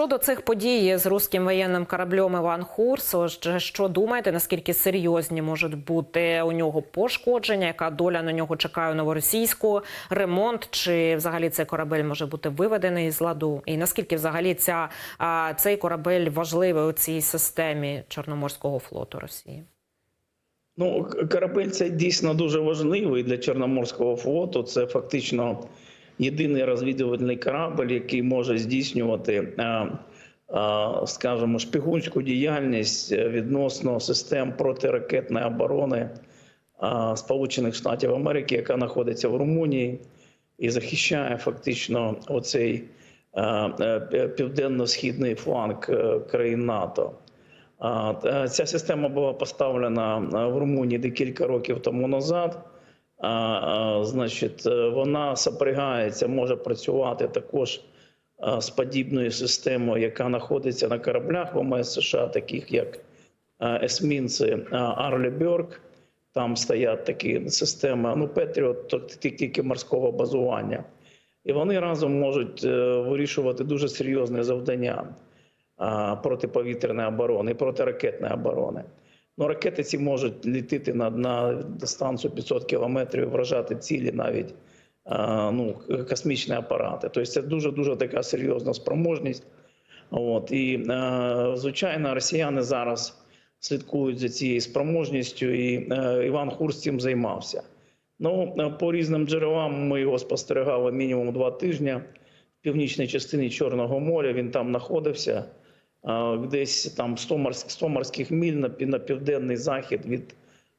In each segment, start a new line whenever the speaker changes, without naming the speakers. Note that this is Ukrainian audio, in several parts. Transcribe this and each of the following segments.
Щодо цих подій з руським воєнним кораблем Іван Хурс, що думаєте, наскільки серйозні можуть бути у нього пошкодження? Яка доля на нього чекає у новоросійську ремонт? Чи взагалі цей корабель може бути виведений з ладу? І наскільки взагалі ця цей корабель важливий у цій системі Чорноморського флоту Росії?
Ну, корабель це дійсно дуже важливий для Чорноморського флоту. Це фактично єдиний розвідувальний корабль, який може здійснювати, е, е, скажімо, шпигунську діяльність е, відносно систем протиракетної оборони Сполучених Штатів Америки, яка знаходиться в Румунії і захищає фактично оцей південно-східний фланг країн НАТО. Ця система була поставлена в Румунії декілька років тому назад. Значить, е, вона сопрягається, може працювати також з подібною системою, яка знаходиться на кораблях ВМС США, таких як есмінці Арлі Бьорк. Там стоять такі системи, ну Петріот, тільки морського базування. І вони разом можуть е, вирішувати дуже серйозне завдання протиповітряної оборони протиракетної оборони. Ну, ракети ці можуть літити на, на дистанцію 500 кілометрів, вражати цілі навіть а, ну, космічні апарати. Тобто це дуже дуже така серйозна спроможність. От і е, звичайно, росіяни зараз слідкують за цією спроможністю, і е, Іван Хурс цим займався. Ну по різним джерелам ми його спостерігали мінімум два тижні в північній частині Чорного моря. Він там знаходився десь там 100 морських, 100 морських міль на, на південний захід від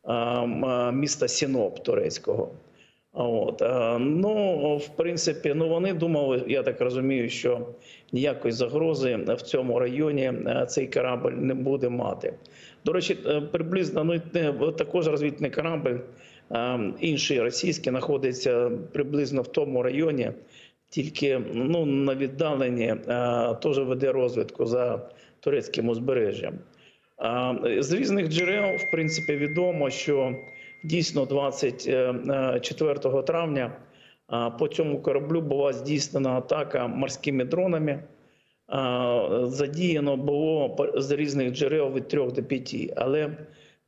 е, е, міста Сіноп турецького. От е, ну в принципі, ну вони думали, я так розумію, що ніякої загрози в цьому районі е, цей корабль не буде мати. До речі, е, приблизно ну е, також розвідний корабль, е, інший російський, знаходиться приблизно в тому районі, тільки ну на віддаленні е, теж веде розвідку за турецьким узбережжям. А, З різних джерел, в принципі, відомо, що дійсно 24 травня а, по цьому кораблю була здійснена атака морськими дронами. Задіяно було з різних джерел від 3 до 5. Але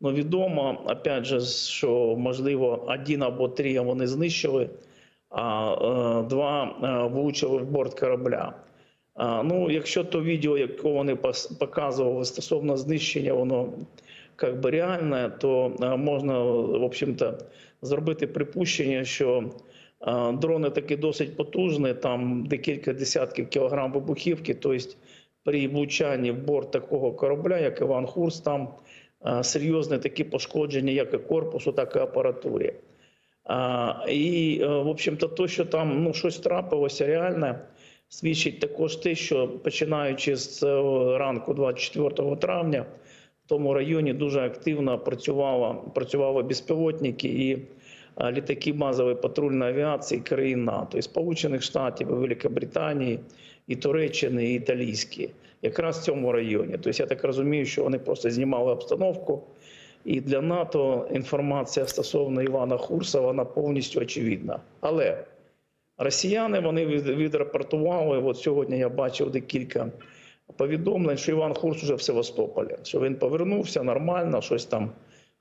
ну, відомо, опять же, що можливо один або три вони знищили, е, два е, влучили в борт корабля. Ну, якщо то відео, яке вони показували стосовно знищення, воно як би реальне, то можна, в общем-то, зробити припущення, що дрони таки досить потужні, там декілька десятків кілограм вибухівки, тобто при влучанні в борт такого корабля, як Іван Хурс, там серйозні такі пошкодження, як і корпусу, так і апаратурі. І, е, в общем-то, то, що там ну, щось трапилося реальне, свідчить також те, що починаючи з е, ранку 24 травня, в тому районі дуже активно працювала, працювали безпілотники і е, літаки базової патрульної авіації країн НАТО, і Сполучених Штатів, і Великобританії, і Туреччини, і Італійські, якраз в цьому районі. Тобто я так розумію, що вони просто знімали обстановку. І для НАТО інформація стосовно Івана Хурса вона повністю очевидна. Але росіяни вони від- відрапортували. От сьогодні я бачив декілька повідомлень, що Іван Хурс уже в Севастополі, що він повернувся нормально, щось там,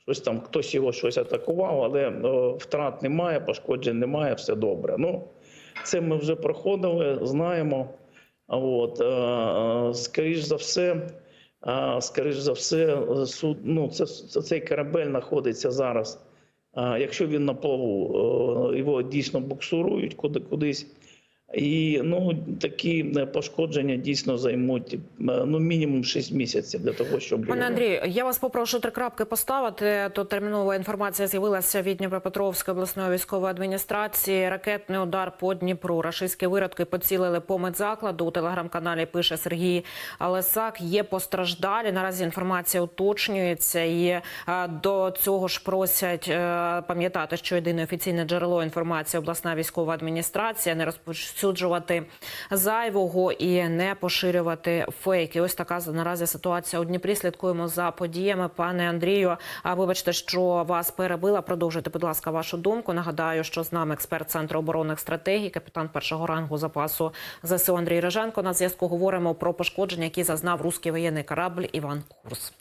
щось там, хтось його щось атакував, але е, втрат немає, пошкоджень немає, все добре. Ну, це ми вже проходили, знаємо. От, е, е, скоріш за все, а, скоріш за все, суд, ну, це, це, цей корабель знаходиться зараз. А, якщо він на плаву, е, його дійсно буксурують куди, кудись. І ну, такі е, пошкодження дійсно займуть е, ну, мінімум 6 місяців для того, щоб
Пане Андрію, я вас попрошу три крапки поставити. Тут термінова інформація з'явилася від Дніпропетровської обласної військової адміністрації. Ракетний удар по Дніпру. Рашистські виродки поцілили по медзакладу. У телеграм-каналі пише Сергій Алесак. Є постраждалі. Наразі інформація уточнюється. І е, до цього ж просять пам'ятати, що єдине офіційне джерело інформації обласна військова адміністрація не розповсюджує розповсюджувати зайвого і не поширювати фейки. Ось така наразі ситуація у Дніпрі. Слідкуємо за подіями. Пане Андрію, а вибачте, що вас перебила. Продовжуйте, будь ласка, вашу думку. Нагадаю, що з нами експерт центру оборонних стратегій, капітан першого рангу запасу ЗСУ Андрій Реженко. На зв'язку говоримо про пошкодження, які зазнав руський воєнний корабль Іван Курс.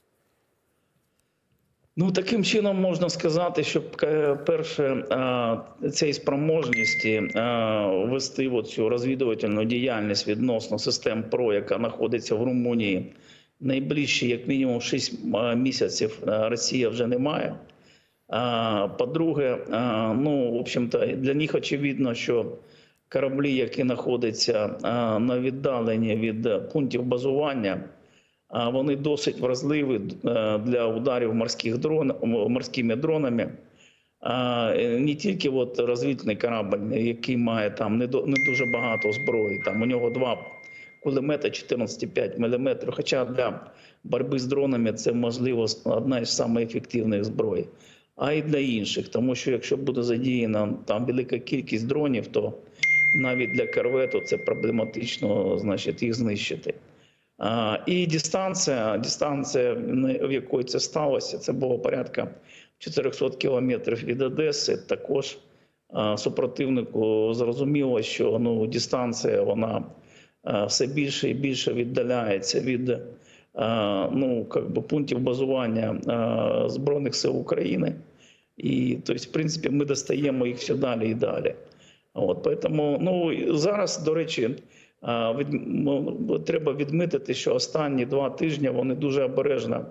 Ну, таким чином можна сказати, що е, перше е, цієї спроможності е, вести цю розвідувальну діяльність відносно систем ПРО, яка знаходиться в Румунії, найближчі, як мінімум, 6 місяців Росія вже не має. По-друге, ну, в общем-то, для них очевидно, що кораблі, які знаходяться на віддаленні від пунктів базування, вони досить вразливі е, для ударів морських дрон, морськими дронами. А, е, Не тільки от розвідний корабль, який має там не, дуже багато зброї, там у нього два кулемета 14,5 мм, хоча для боротьби з дронами це можливо одна із найефективних зброй а й для інших. Тому що якщо буде задіяна там велика кількість дронів, то навіть для корвету це проблематично, значить, їх знищити. І дистанція, дистанція, в якої це сталося, це було порядка 400 кілометрів від Одеси. Також супротивнику зрозуміло, що ну, дистанція вона все більше і більше віддаляється від ну, как би, пунктів базування Збройних сил України. І тобто, в принципі, ми достаємо їх все далі і далі. От, поэтому, ну, зараз, до речі, треба відмітити, що останні два тижні вони дуже обережно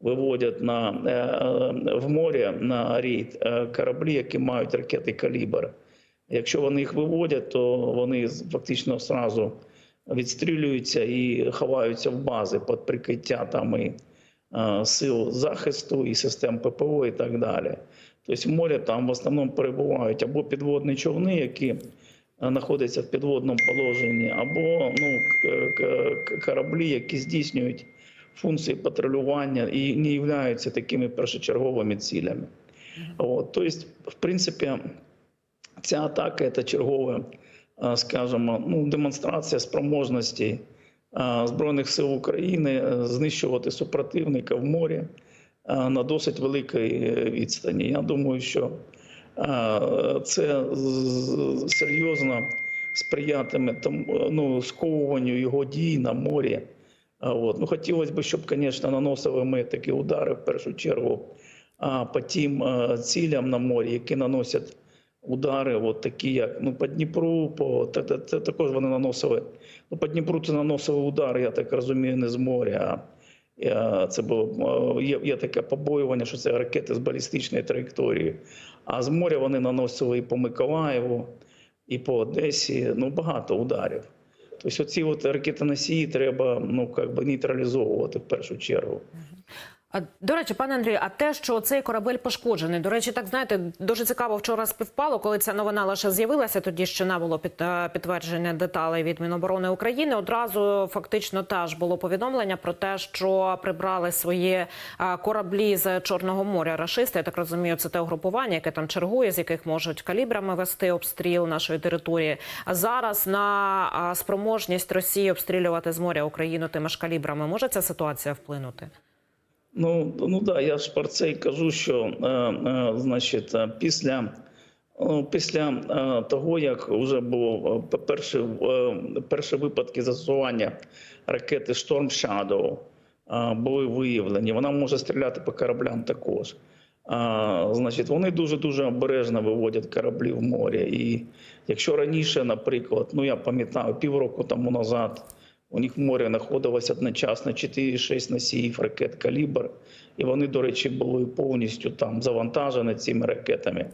виводять на, е, е, в море на рейд е, кораблі, які мають ракети калібр. Якщо вони їх виводять, то вони фактично одразу відстрілюються і ховаються в бази під прикриття там і сил захисту, і систем ППО, і так далі. Тобто в морі там в основному перебувають або підводні човни, які знаходяться в підводному положенні, або ну, кораблі, які здійснюють функції патрулювання і не являються такими першочерговими цілями. От, тобто, в принципі, ця атака це чергова, е, скажімо, ну, демонстрація спроможності е, Збройних сил України е, знищувати супротивника в морі е, на досить великій е, відстані. Я думаю, що е, це серйозно сприятиме тому, ну, сковуванню його дій на морі. От. Ну, хотілося б, щоб, звісно, наносили ми такі удари в першу чергу по тим цілям на морі, які наносять удари, от такі як ну, по Дніпру, по це, це, також вони наносили. Ну, по Дніпру це наносили удари, я так розумію, не з моря. а, Це було е, є, є таке побоювання, що це ракети з балістичної траєкторії. А з моря вони наносили і по Миколаєву, і по Одесі. Ну багато ударів. Тобто, оці от ракетоносії треба ну би нейтралізовувати в першу чергу.
До речі, пане Андрію, а те, що цей корабель пошкоджений, до речі, так знаєте, дуже цікаво вчора співпало, коли ця новина лише з'явилася. Тоді ще не було під, е, підтвердження деталей від Міноборони України. Одразу фактично теж було повідомлення про те, що прибрали свої е, кораблі з Чорного моря. Рашисти, я так розумію, це те угрупування, яке там чергує, з яких можуть калібрами вести обстріл нашої території. А зараз на е, спроможність Росії обстрілювати з моря Україну тими ж калібрами може ця ситуація вплинути?
Ну, ну да, я ж про це і кажу, що е, е, значить, е, після, е, після е, того, як вже було е, перші, е, перші випадки застосування ракети Storm Shadow е, були виявлені, вона може стріляти по кораблям також. А, значить, вони дуже дуже обережно виводять кораблі в море. І якщо раніше, наприклад, ну я пам'ятаю, півроку тому назад у них в морі знаходилось одночасно 4-6 носіїв ракет калібр, і вони, до речі, були повністю там завантажені цими ракетами.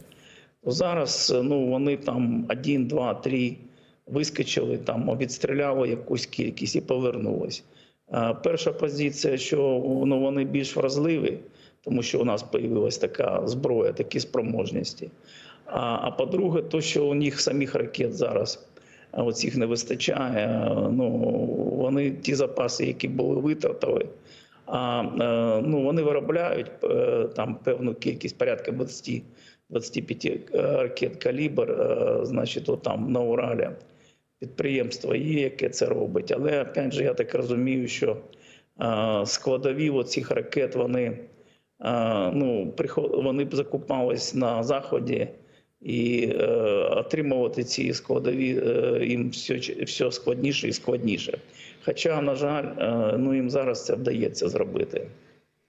То зараз ну, вони там 1, 2, 3 вискочили, там відстріляли якусь кількість і повернулись. Перша позиція, що ну, вони більш вразливі, тому що у нас з'явилася така зброя, такі спроможності. А, а по-друге, то, що у них самих ракет зараз оцих не вистачає. Ну вони ті запаси, які були витратили, а е, ну вони виробляють е, там певну кількість порядка 20 25 ракет калібр, е, значить, от там на Уралі. підприємство є, яке це робить. Але опять же, я так розумію, що е, складові оцих ракет вони, е, ну, вони закупались на заході. І е, отримувати ці складові е, їм все, все складніше і складніше. Хоча, на жаль, е, ну їм зараз це вдається зробити.